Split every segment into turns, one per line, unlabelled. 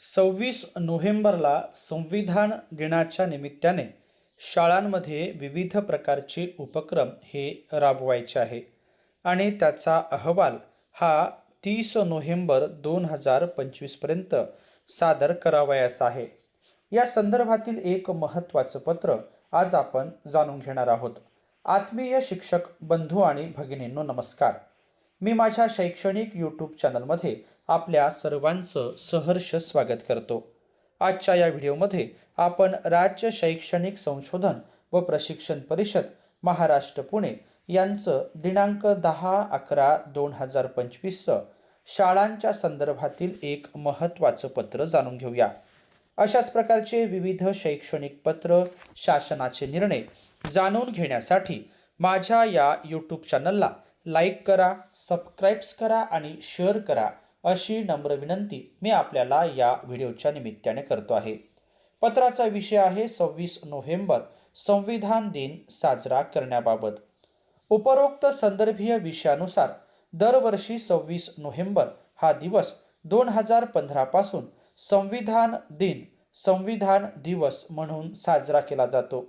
सव्वीस नोव्हेंबरला संविधान दिनाच्या निमित्ताने शाळांमध्ये विविध प्रकारचे उपक्रम हे राबवायचे आहे. आणि त्याचा अहवाल हा तीस नोव्हेंबर दोन हजार पंचवीसपर्यंत सादर करावयाचा आहे. या संदर्भातील एक महत्त्वाचं पत्र आज आपण जाणून घेणार आहोत. आत्मीय शिक्षक बंधू आणि भगिनींनो नमस्कार. मी माझ्या शैक्षणिक यूट्यूब चॅनलमध्ये आपल्या सर्वांचं सहर्ष स्वागत करतो. आजच्या या व्हिडिओमध्ये आपण राज्य शैक्षणिक संशोधन व प्रशिक्षण परिषद महाराष्ट्र पुणे यांचं दिनांक दहा अकरा दोन हजार पंचवीसचं शाळांच्या संदर्भातील एक महत्त्वाचं पत्र जाणून घेऊया. अशाच प्रकारचे विविध शैक्षणिक पत्र शासनाचे निर्णय जाणून घेण्यासाठी माझ्या या यूट्यूब चॅनलला लाईक करा सबस्क्राईब्स करा आणि शेअर करा. अशी नम्र विनंती मी आपल्याला या व्हिडिओच्या निमित्ताने करतो आहे. पत्राचा विषय आहे सव्वीस नोव्हेंबर संविधान दिन साजरा करण्याबाबत. उपरोक्त संदर्भीय विषयानुसार दरवर्षी सव्वीस नोव्हेंबर हा दिवस दोन हजार पंधरापासून संविधान दिन संविधान दिवस म्हणून साजरा केला जातो.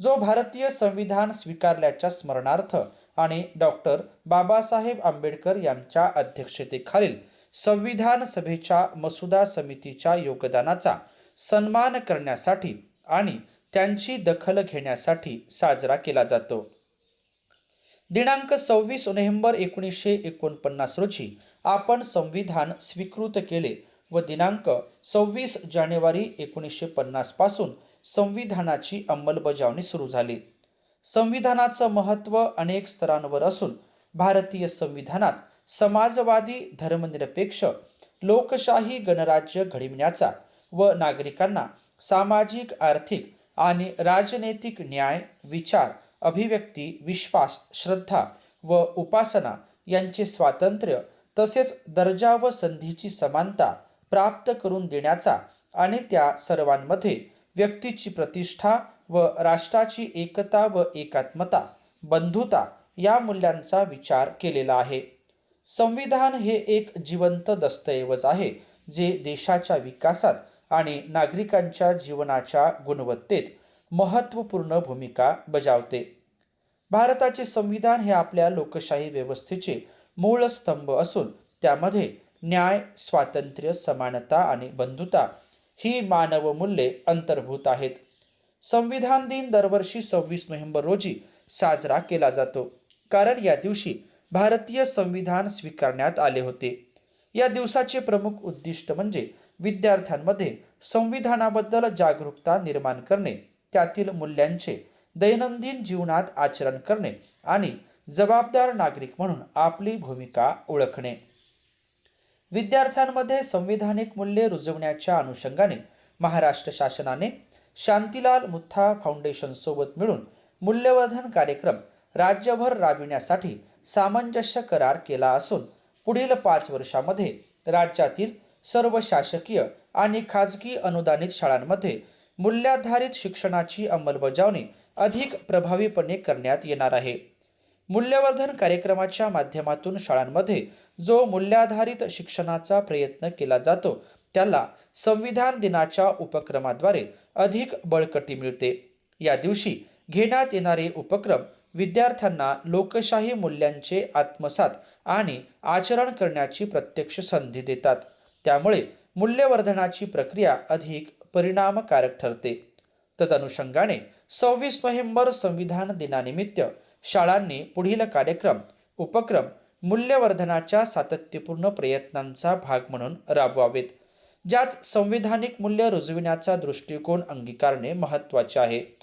जो भारतीय संविधान स्वीकारल्याच्या स्मरणार्थ आणि डॉक्टर बाबासाहेब आंबेडकर यांच्या अध्यक्षतेखालील संविधान सभेच्या मसुदा समितीच्या योगदानाचा सन्मान करण्यासाठी आणि त्यांची दखल घेण्यासाठी साजरा केला जातो. दिनांक सव्वीस नोव्हेंबर एकोणीसशे एकोणपन्नास रोजी आपण संविधान स्वीकृत केले व दिनांक सव्वीस जानेवारी एकोणीसशे पन्नासपासून संविधानाची अंमलबजावणी सुरू झाली. संविधानाचं महत्त्व अनेक स्तरांवर असून भारतीय संविधानात समाजवादी धर्मनिरपेक्ष लोकशाही गणराज्य घडविण्याचा व नागरिकांना सामाजिक आर्थिक आणि राजनैतिक न्याय विचार अभिव्यक्ती विश्वास श्रद्धा व उपासना यांचे स्वातंत्र्य तसेच दर्जा व संधीची समानता प्राप्त करून देण्याचा आणि त्या सर्वांमध्ये व्यक्तीची प्रतिष्ठा व राष्ट्राची एकता व एकात्मता बंधुता या मूल्यांचा विचार केलेला आहे. संविधान हे एक जिवंत दस्तऐवज आहे जे देशाच्या विकासात आणि नागरिकांच्या जीवनाच्या गुणवत्तेत महत्त्वपूर्ण भूमिका बजावते. भारताचे संविधान हे आपल्या लोकशाही व्यवस्थेचे मूळ स्तंभ असून त्यामध्ये न्याय स्वातंत्र्य समानता आणि बंधुता ही मानव मूल्ये अंतर्भूत आहेत. संविधान दिन दरवर्षी सव्वीस नोव्हेंबर रोजी साजरा केला जातो. कारण या दिवशी भारतीय संविधान स्वीकारण्यात आले होते. या दिवसाचे प्रमुख उद्दिष्ट म्हणजे विद्यार्थ्यांमध्ये संविधानाबद्दल जागरूकता निर्माण करणे त्यातील मूल्यांचे दैनंदिन जीवनात आचरण करणे आणि जबाबदार नागरिक म्हणून आपली भूमिका ओळखणे. विद्यार्थ्यांमध्ये संविधानिक मूल्ये रुजवण्याच्या अनुषंगाने महाराष्ट्र शासनाने शांतीलाल मुथा फाउंडेशन सोबत मिळून मूल्यवर्धन कार्यक्रम राज्यभर राबविण्यासाठी सामंजस्य करार केला असून पुढील पाच वर्षामध्ये राज्यातील सर्व शासकीय आणि खाजगी अनुदानित शाळांमध्ये मूल्याधारित शिक्षणाची अंमलबजावणी अधिक प्रभावीपणे करण्यात येणार आहे. मूल्यवर्धन कार्यक्रमाच्या माध्यमातून शाळांमध्ये जो मूल्याधारित शिक्षणाचा प्रयत्न केला जातो त्याला संविधान दिनाच्या उपक्रमाद्वारे अधिक बळकटी मिळते. या दिवशी घेण्यात येणारे उपक्रम विद्यार्थ्यांना लोकशाही मूल्यांचे आत्मसात आणि आचरण करण्याची प्रत्यक्ष संधी देतात. त्यामुळे मूल्यवर्धनाची प्रक्रिया अधिक परिणामकारक ठरते. तदनुषंगाने सव्वीस नोव्हेंबर संविधान दिनानिमित्त शाळांनी पुढील कार्यक्रम उपक्रम मूल्यवर्धनाच्या सातत्यपूर्ण प्रयत्नांचा भाग म्हणून राबवावेत. ज्यात संविधानिक मूल्य रुजविण्याचा दृष्टिकोन अंगीकारणे महत्त्वाचे आहे.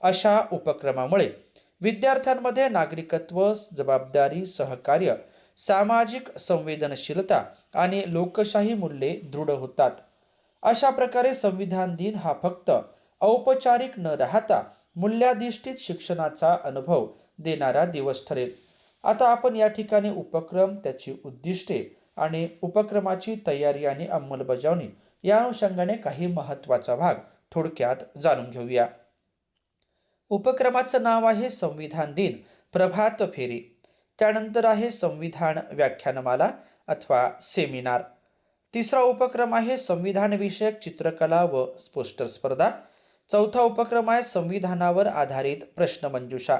अशा उपक्रमामुळे विद्यार्थ्यांमध्ये नागरिकत्व जबाबदारी सहकार्य सामाजिक संवेदनशीलता आणि लोकशाही मूल्ये दृढ होतात. अशा प्रकारे संविधान दिन हा फक्त औपचारिक न राहता मूल्याधिष्ठित शिक्षणाचा अनुभव देणारा दिवस ठरेल. आता आपण या ठिकाणी उपक्रम त्याची उद्दिष्टे आणि उपक्रमाची तयारी आणि अंमलबजावणी या अनुषंगाने काही महत्त्वाचा भाग थोडक्यात जाणून घेऊया. उपक्रमाचं नाव आहे संविधान दिन प्रभात फेरी. त्यानंतर आहे संविधान व्याख्यानमाला अथवा सेमिनार. तिसरा उपक्रम आहे संविधानविषयक चित्रकला व पोस्टर स्पर्धा. चौथा उपक्रम आहे संविधानावर आधारित प्रश्नमंजुषा.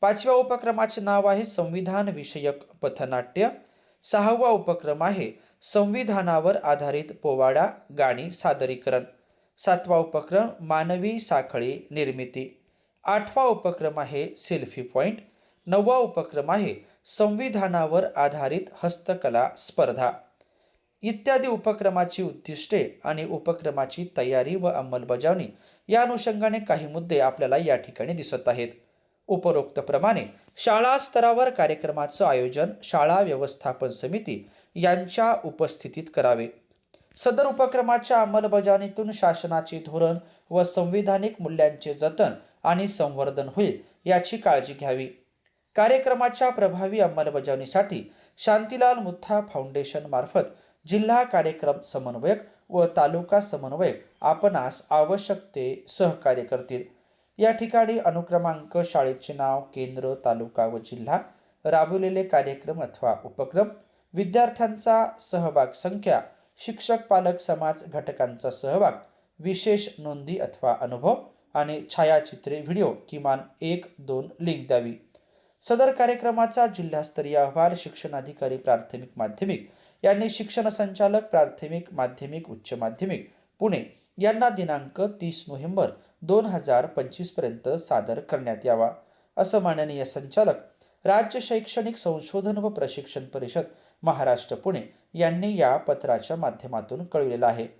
पाचव्या उपक्रमाचे नाव आहे संविधान विषयक पथनाट्य. सहावा उपक्रम आहे संविधानावर आधारित पोवाडा गाणी सादरीकरण. सातवा उपक्रम मानवी साखळी निर्मिती. आठवा उपक्रम आहे सेल्फी पॉईंट नववा उपक्रम आहे संविधानावर आधारित हस्तकला स्पर्धा. इत्यादी उपक्रमाची उद्दिष्टे आणि उपक्रमाची तयारी व अंमलबजावणी या अनुषंगाने काही मुद्दे आपल्याला या ठिकाणी दिसत आहेत. उपरोक्तप्रमाणे शाळा स्तरावर कार्यक्रमाचं आयोजन शाळा व्यवस्थापन समिती यांच्या उपस्थितीत करावे. सदर उपक्रमाच्या अंमलबजावणीतून शासनाचे धोरण व संविधानिक मूल्यांचे जतन आणि संवर्धन होईल याची काळजी घ्यावी. कार्यक्रमाच्या प्रभावी अंमलबजावणीसाठी शांतीलाल मुथा फाउंडेशन मार्फत जिल्हा कार्यक्रम समन्वयक व तालुका समन्वयक आपणास आवश्यक ते सहकार्य करतील. या ठिकाणी अनुक्रमांक शाळेचे नाव केंद्र तालुका व जिल्हा राबवलेले कार्यक्रम अथवा उपक्रम विद्यार्थ्यांचा सहभाग संख्या शिक्षक पालक समाज घटकांचा सहभाग विशेष नोंदी अथवा अनुभव आणि छायाचित्रे व्हिडिओ किमान एक दोन लिंक द्यावी. सदर कार्यक्रमाचा जिल्हास्तरीय अहवाल शिक्षणाधिकारी प्राथमिक माध्यमिक यांनी शिक्षण संचालक प्राथमिक माध्यमिक उच्च माध्यमिक पुणे यांना दिनांक तीस नोव्हेंबर दोन हजार पंचवीसपर्यंत सादर करण्यात यावा. असं माननीय संचालक राज्य शैक्षणिक संशोधन व प्रशिक्षण परिषद महाराष्ट्र पुणे यांनी या पत्राच्या माध्यमातून कळविलेलं आहे.